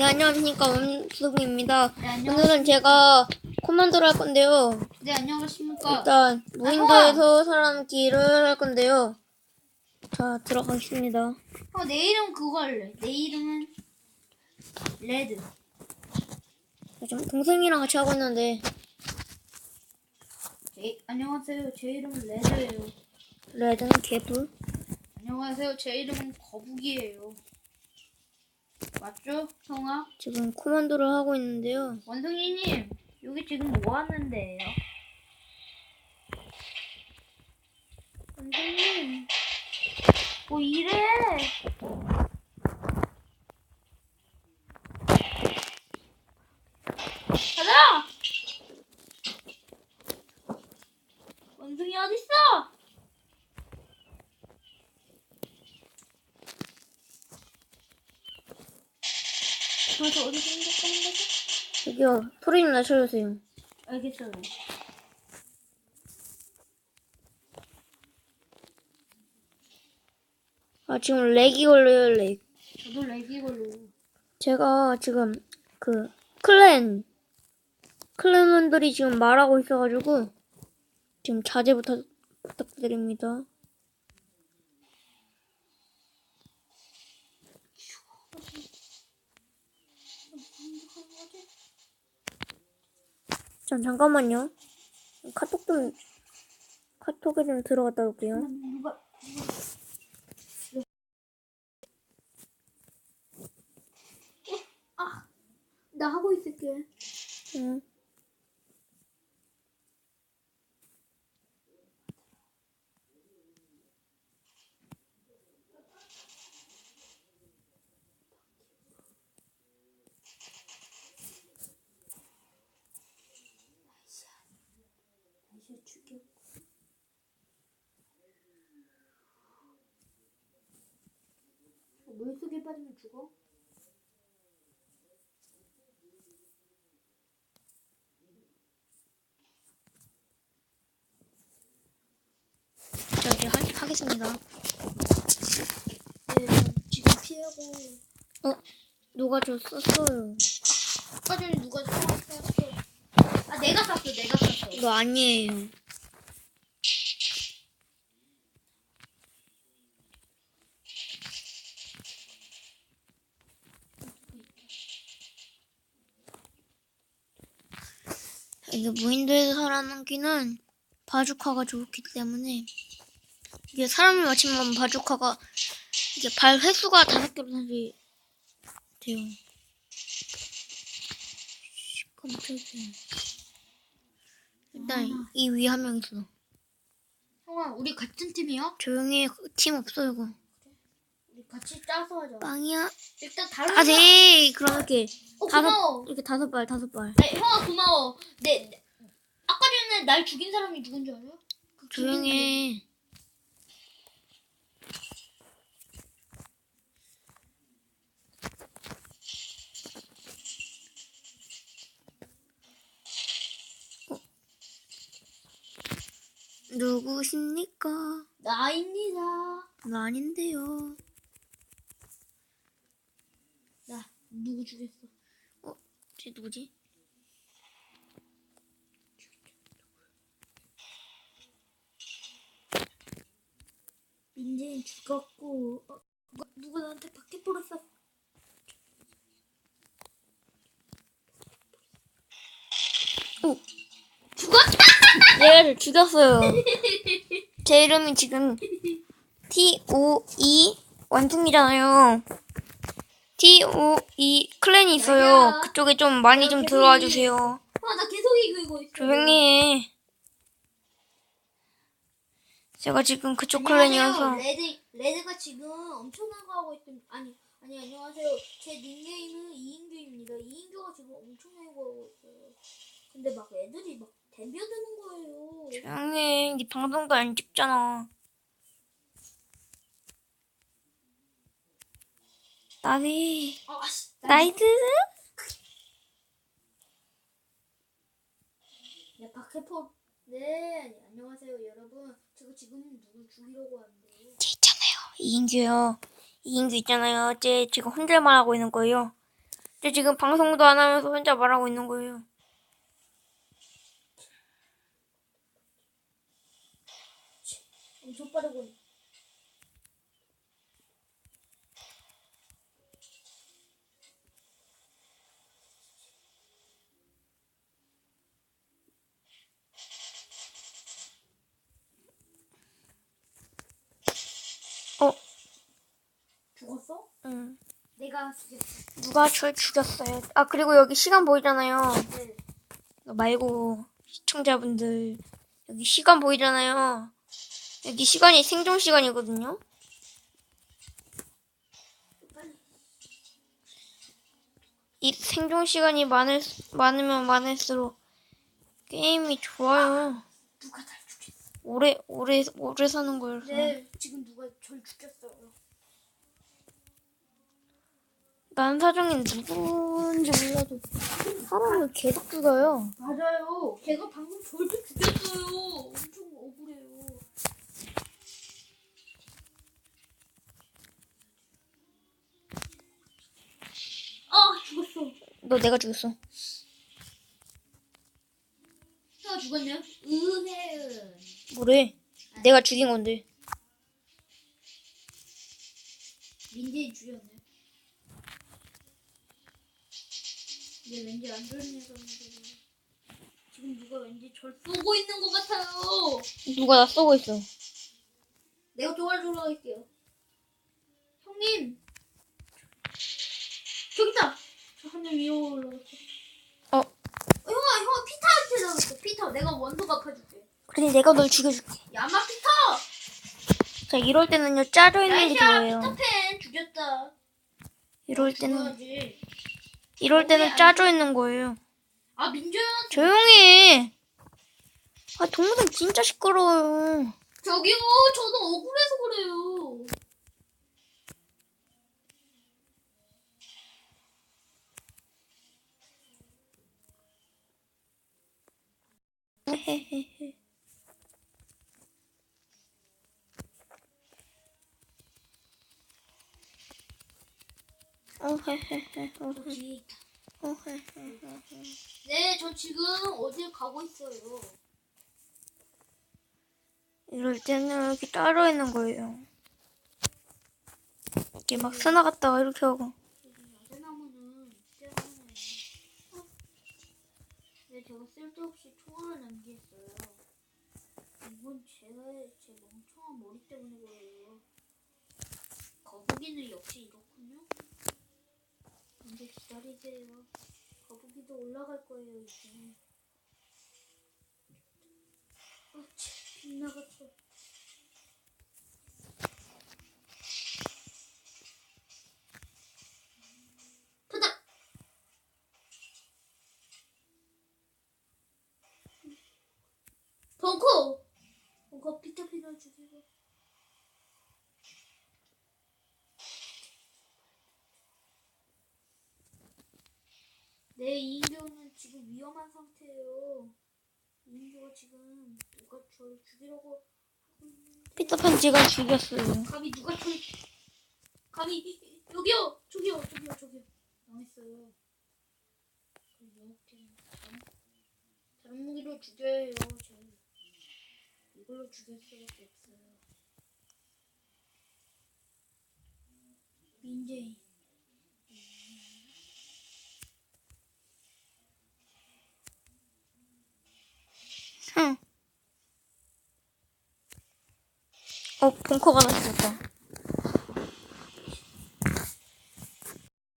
네, 안녕하십니까. 원숙입니다. 네, 안녕. 오늘은 제가 코만도를 할 건데요. 네, 안녕하십니까. 일단, 무인도에서 살아남기를 할 건데요. 자, 들어가겠습니다. 어, 내 이름 그거 할래. 내 이름은 레드. 좀 동생이랑 같이 하고 있는데, 제, 안녕하세요. 제 이름은 레드예요. 레드는 개불. 안녕하세요. 제 이름은 거북이에요. 맞죠, 형아? 지금 코만도를 하고 있는데요. 원숭이님, 여기 지금 뭐 하는데요? 원숭이님, 뭐 이래? 가자! 원숭이 어딨어? 저저 어디 생겼다는 거지? 여기요, 소리 좀 낮춰주세요. 알겠어요. 아, 지금 렉이 걸려요, 렉. 저도 렉이 걸려요. 제가 지금 그 클랜 클랜원들이 지금 말하고 있어가지고 지금 자제 부탁 부탁드립니다. 전 잠깐만요. 카톡 좀 카톡에 좀 들어갔다 올게요. 아, 나 하고 있을게. 응. 다시 죽여. 물속에 빠지면 죽어? 자 이제 하, 하겠습니다. 네, 지금 피하고. 어 누가 저 썼어요? 아까 전에 누가 쐈어? 아, 내가 쐈어, 내가 쐈어. 이거 아니에요. 이게 무인도에서 살아남기는 바주카가 좋기 때문에 이게 사람을 맞추면 바주카가 이게 발 횟수가 다섯 개로 다시 돼요. 씨, 깜짝이야. 일단 이 위에 한 명 있어. 형아, 우리 같은 팀이야? 조용히 해. 팀 없어 이거. 같이 짜서 하자. 빵이야. 일단 다른 아 네. 그럼 이렇게 어, 다섯 고마워. 이렇게 다섯 발 다섯 발. 네, 형아 고마워. 네, 네. 아까 전에 날 죽인 사람이 누군지 알아? 그 조용히 해. 어? 누구십니까? 나입니다. 나 아닌데요. 나 누구 죽였어? 어? 쟤 누구지? 민재인 죽었고 어, 누가, 누가 나한테 바퀴 뿌렸어? 오! 죽었다! 얘를 죽였어요. 제 이름이 지금 T-O-E 원숭이잖아요. T-O-E 클랜이 있어요. 맞아. 그쪽에 좀 많이 좀 들어와 주세요. 아, 나 계속 이기고 있어. 조용히 해. 제가 지금 그쪽 안녕하세요. 클랜이어서 레드 레드가 지금 엄청난 거 하고 있던 아니 아니 안녕하세요. 제 닉네임은 이인규입니다. 이인규가 지금 엄청난 거 하고 있어요. 근데 막 애들이 막 덤벼드는 거예요. 조용히 해. 네 방송도 안 찍잖아. 나비 아, 씨, 나- 나이트 네, 박해포. 네, 안녕하세요, 여러분. 제가 지금 누굴 죽이려고 하는데요. 쟤 있잖아요. 이인규요. 이인규 있잖아요. 쟤 지금 혼잣말 하고 있는 거예요. 저 지금 방송도 안 하면서 혼자 말하고 있는 거예요. 엄청 빠르군. 죽었어? 응. 내가 죽였어. 누가 절 죽였어요. 아, 그리고 여기 시간 보이잖아요. 네. 이거 말고 시청자분들 여기 시간 보이잖아요. 여기 시간이 생존 시간이거든요. 이 생존 시간이 많을 많으면 많을수록 게임이 좋아요. 누가 날 죽였어? 오래 오래 오래 사는 거여서. 네. 지금 누가 절 죽였어요. 난 사정이 누군지 몰라도 사람을 계속 죽여요. 맞아요. 걔가 방금 절도 죽였어요. 엄청 억울해요. 아 죽었어. 너 내가 죽였어. 형 죽었네요. 은혜은. 뭐래? 내가 죽인 건데. 민재이 죽였네. 근데 왠지 안 좋은 녀석인데. 지금 누가 왠지 절 쏘고 있는 것 같아요. 누가 나 쏘고 있어. 내가 도와주러 갈게요. 형님. 저기 있다. 저 하늘 위로 올라갔어. 어. 어, 형아, 형아 피터한테 나갔어. 피터, 내가 원소 갚아줄게. 그래 내가 널 죽여줄게. 야마 피터. 자 이럴 때는요 짜져 있는 게 나이샤 좋아요. 피터팬 죽였다. 이럴 때는 죽어야지. 이럴 때는 짜져 있는 거예요. 아 민조야. 조용히. 해. 아 동생 진짜 시끄러워요. 저기요, 저도 억울해서 그래요. 헤헤헤. 어 헤헤헤. 어, 헤. 뒤에 있다. 어 헤헤헤. 네, 저 지금 어딜 가고 있어요. 이럴 때는 이렇게 따로 있는 거예요. 이렇게 막 쓰나 갔다가 이렇게 하고. 네, 제가 쓸데없이 총알을 남기했어요. 이건 제가 제 멍청한 머리 때문에 그래요. 거북이는 역시 이렇군요. 근데 기다리세요. 거북이도 올라갈 거예요, 이제. 아, 참, 빗나갔어. 터다! 벙커! 벙커 피터피너 주세요. 네, 이인교는 지금 위험한 상태예요. 이인교가 지금 누가 저를 죽이려고 피터팬 제가 죽였어요. 감히 누가 저를 감히 여기요 저기요 저기요 저기요 망했어요. 다른- 무기로 죽여야 해요. 제 이걸로 죽일 수밖에 없어요. 민재인 응. 어 벙커가 나 죽였다.